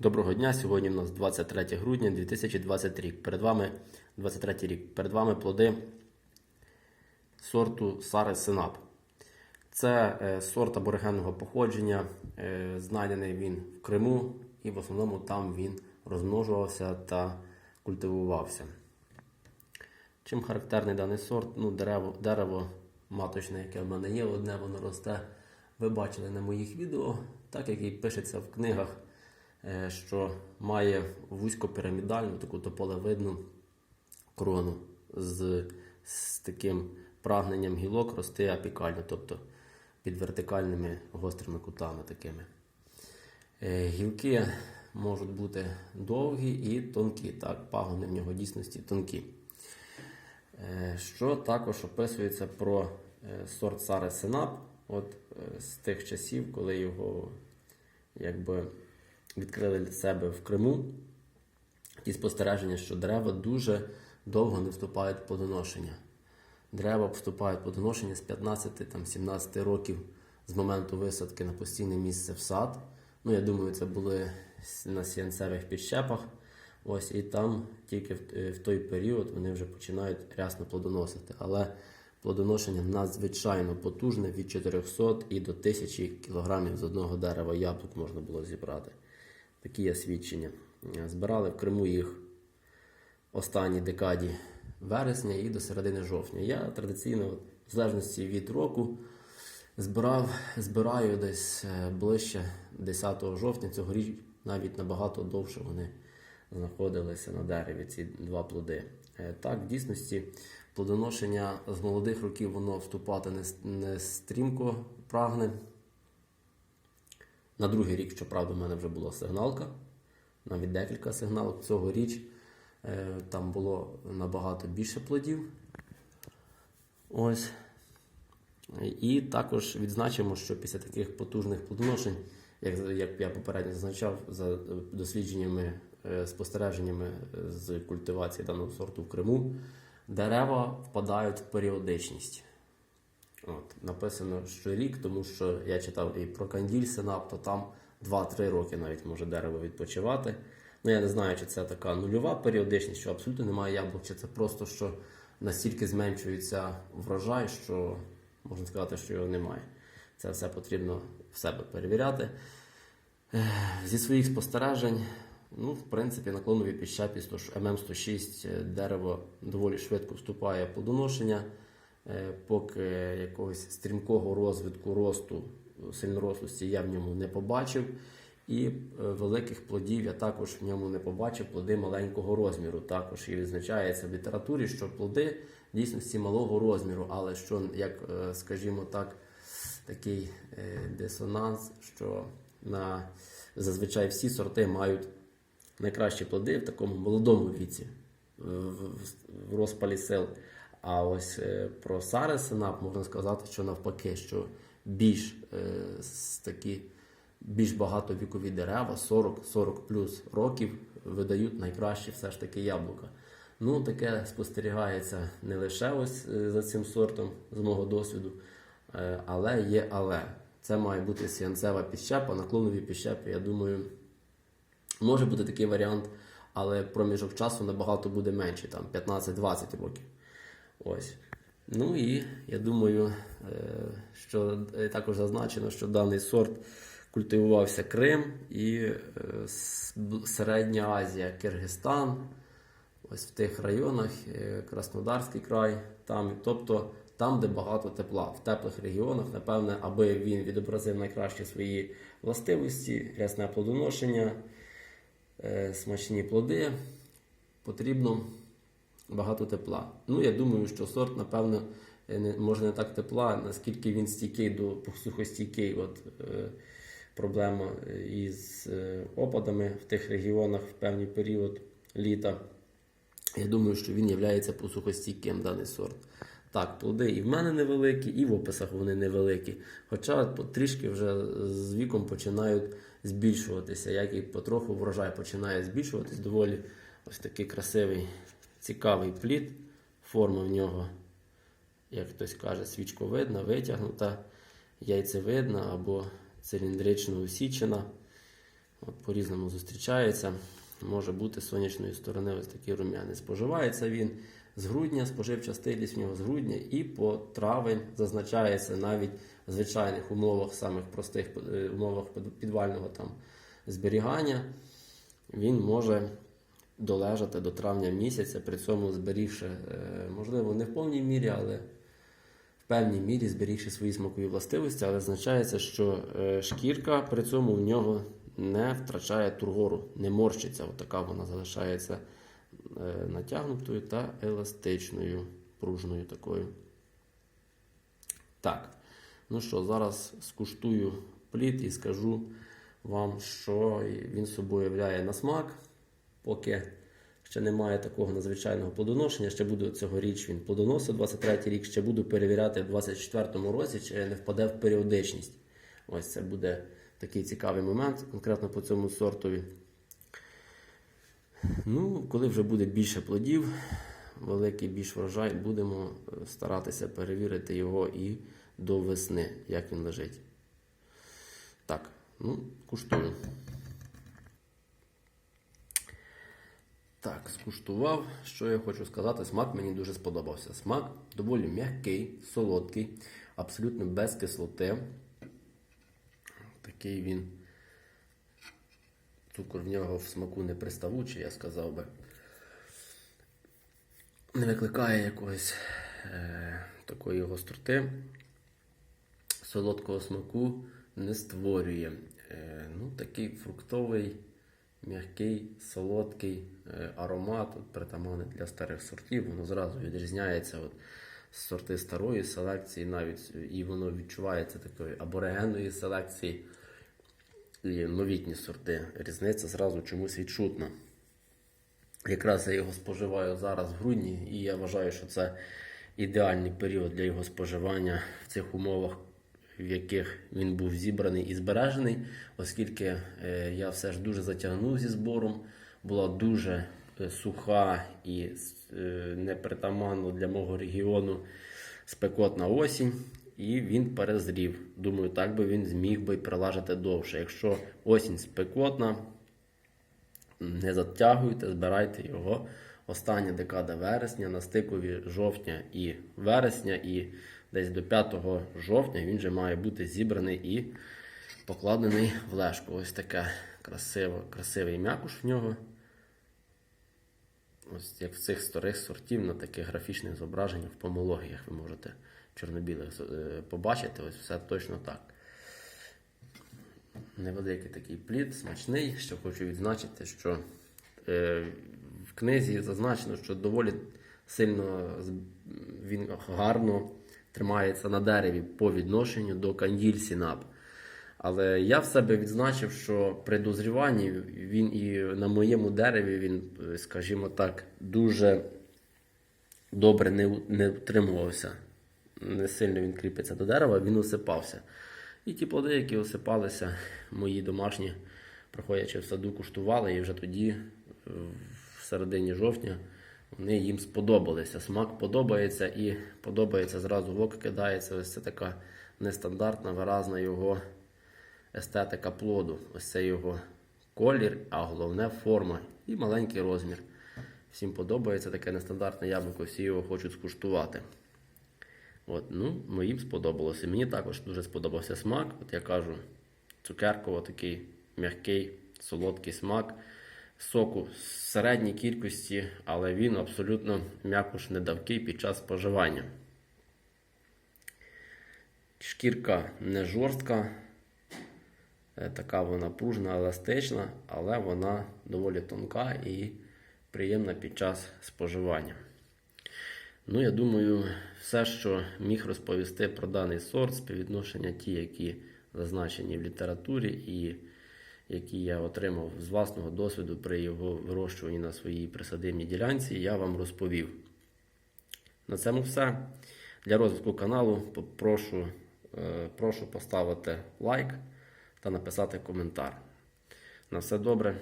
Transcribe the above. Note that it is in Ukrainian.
Доброго дня. Сьогодні у нас 23 грудня 2023 рік. Перед вами 23 рік. Перед вами плоди сорту Сари Сенап. Це е, сорт аборигенного походження. Е, знайдений він в Криму, і в основному там він розмножувався та культивувався. Чим характерний даний сорт? Ну, дерево, дерево маточне, яке в мене є, одне воно росте. Ви бачили на моїх відео, так як і пишеться в книгах, що має вузькопірамідальну, таку тополевидну крону з, з таким прагненням гілок рости апікально, тобто під вертикальними гострими кутами такими. Е, Гілки можуть бути довгі і тонкі. Так, пагони в нього дійсності тонкі. Е, Що також описується про е, сорт Сари Сенап, от е, з тих часів, коли його якби, відкрили для себе в Криму. Ті спостереження, що дерева дуже довго не вступають в плодоношення. Дерева вступають в плодоношення з 15-17 років з моменту висадки на постійне місце в сад. Ну, я думаю, це були на сіянцевих підщепах. Ось і там тільки в, е, в той період вони вже починають рясно плодоносити. Але плодоношення надзвичайно потужне від 400 і до 1000 кг з одного дерева яблук можна було зібрати. Такі є свідчення. Е, Збирали в Криму їх останній декаді вересня і до середини жовтня. Я традиційно, в залежності від року, збирав, збираю десь е, ближче 10 жовтня. Цьогоріч навіть набагато довше вони знаходилися на дереві, ці два плоди. Е, Так, в дійсності плодоношення з молодих років воно вступати не, не стрімко прагне. На другий рік, щоправда, в мене вже була сигналка, навіть декілька сигналок. Цьогоріч е, там було набагато більше плодів. Ось. І також відзначимо, що після таких потужних плодоношень, як, як я попередньо зазначав, за дослідженнями, е, спостереженнями з культивації даного сорту в Криму, дерева впадають в періодичність. От, написано, що рік, тому що я читав і про канділь сенап, то там 2-3 роки навіть може дерево відпочивати. Ну, я не знаю, чи це така нульова періодичність, що абсолютно немає яблук, чи це просто що настільки зменшується врожай, що можна сказати, що його немає. Це все потрібно в себе перевіряти. Зі своїх спостережень, ну, в принципі, на клоновій піщапі 100 ММ106 е, дерево доволі швидко вступає в плодоношення, поки якогось стрімкого розвитку росту, сильнорослості я в ньому не побачив. І е, великих плодів я також в ньому не побачив, плоди маленького розміру. Також і відзначається в літературі, що плоди в дійсності малого розміру, але що, як, е, скажімо так, такий е, дисонанс, що на зазвичай всі сорти мають найкращі плоди в такому молодому віці, в розпалі сил. А ось е, про Сари Сенап можна сказати, що навпаки, що більш е, такі більш багатовікові дерева, 40-40 плюс років, видають найкращі все ж таки яблука. Ну, таке спостерігається не лише ось е, за цим сортом, з мого досвіду, але є але. Це має бути сіянцева підщепа, наклонові підщепи, я думаю, може бути такий варіант, але проміжок часу набагато буде менший, там 15-20 років. Ось. Ну і я думаю, е, що е, також зазначено, що даний сорт культивувався Крим і е, Середня Азія, Киргизстан, ось в тих районах, Краснодарський край, там, тобто там, де багато тепла, в теплих регіонах, напевне, аби він відобразив найкращі свої властивості, рясне плодоношення, смачні плоди, потрібно багато тепла. Ну, я думаю, що сорт, напевно, е, не, може не так тепла, наскільки він стійкий до сухостійкий. От, е, проблема із е, опадами в тих регіонах в певний період літа. Я думаю, що він є посухостійким даний сорт. Так, плоди і в мене невеликі, і в описах вони невеликі. Хоча трішки вже з віком починають збільшуватися, як і потроху врожай починає збільшуватись. Доволі ось такий красивий, цікавий плід. Форма в нього, як хтось каже, свічковидна, витягнута, яйцевидна або циліндрично усічена. По-різному зустрічається. Може бути з сонячної сторони ось такий рум'яний. Споживається він з грудня, споживча стилість в нього з грудня, і по травень зазначається навіть в звичайних умовах, самих простих е, умовах підвального там зберігання. Він може долежати до травня місяця, при цьому зберігши, е, можливо, не в повній мірі, але в певній мірі зберігши свої смакові властивості, але означається, що е, шкірка при цьому в нього не втрачає тургору, не морщиться. Отака вона залишається е, натягнутою та еластичною, пружною такою. Так, ну що, зараз скуштую плід і скажу вам, що він собою являє на смак. Поки ще немає такого надзвичайного плодоношення, ще буду цьогоріч він плодоносив 23 рік, ще буду перевіряти в 24-му році, чи не впаде в періодичність. Ось це буде такий цікавий момент, конкретно по цьому сортові. Ну, коли вже буде більше плодів, великий більш врожай, будемо е, старатися перевірити його і до весни, як він лежить. Так, ну, куштую. Так, скуштував. Що я хочу сказати, смак мені дуже сподобався. Смак доволі м'який, солодкий, абсолютно без кислоти. Такий він. Цукор в нього в смаку не приставучий, я сказав би. Не викликає якогось е, такої гостроти. Солодкого смаку не створює. Е, ну, такий фруктовий, м'який, солодкий е, аромат от, притаманний для старих сортів. Воно зразу відрізняється от, з сорти старої селекції, навіть і воно відчувається такої аборигенної селекції і новітні сорти. Різниця зразу чомусь відчутна. Якраз я його споживаю зараз в грудні, і я вважаю, що це ідеальний період для його споживання в цих умовах, в яких він був зібраний і збережений, оскільки е, я все ж дуже затягнув зі збором, була дуже е, суха і е, непритаманно для мого регіону спекотна осінь. І він перезрів. Думаю, так би він зміг би прилажити довше. Якщо осінь спекотна, не затягуйте, збирайте його. Остання декада вересня, на стикові жовтня і вересня, і десь до 5 жовтня він вже має бути зібраний і покладений в лежку. Ось таке красиво, красивий м'якуш в нього. Ось як в цих старих сортів на таких графічних зображеннях в помологіях ви можете чорно-білих е, побачити. Ось все точно так. Невеликий такий плід, смачний. Що хочу відзначити, що е, в книзі зазначено, що доволі сильно він гарно тримається на дереві по відношенню до канділь сінап. Але я в себе відзначив, що при дозріванні він і на моєму дереві він, скажімо так, дуже добре не, не утримувався. Не сильно він кріпиться до дерева, він осипався. І ті плоди, які осипалися, мої домашні, проходячи в саду, куштували, і вже тоді, в середині жовтня, вони їм сподобалися. Смак подобається і подобається зразу в око кидається. Ось це така нестандартна, виразна його естетика плоду. Ось це його колір, а головне форма і маленький розмір. Всім подобається таке нестандартне яблуко, всі його хочуть скуштувати. От, ну, Моїм сподобалося. Мені також дуже сподобався смак. От я кажу, цукерково такий м'який, солодкий смак. Соку середній кількості, але він абсолютно м'якуш недавкий під час споживання. Шкірка не жорстка, е, така вона пружна, еластична, але вона доволі тонка і приємна під час споживання. Ну, я думаю, все, що міг розповісти про даний сорт, співвідношення ті, які зазначені в літературі, і які я отримав з власного досвіду при його вирощуванні на своїй присадибній ділянці, я вам розповів. На цьому все. Для розвитку каналу прошу, е, прошу поставити лайк та написати коментар. На все добре.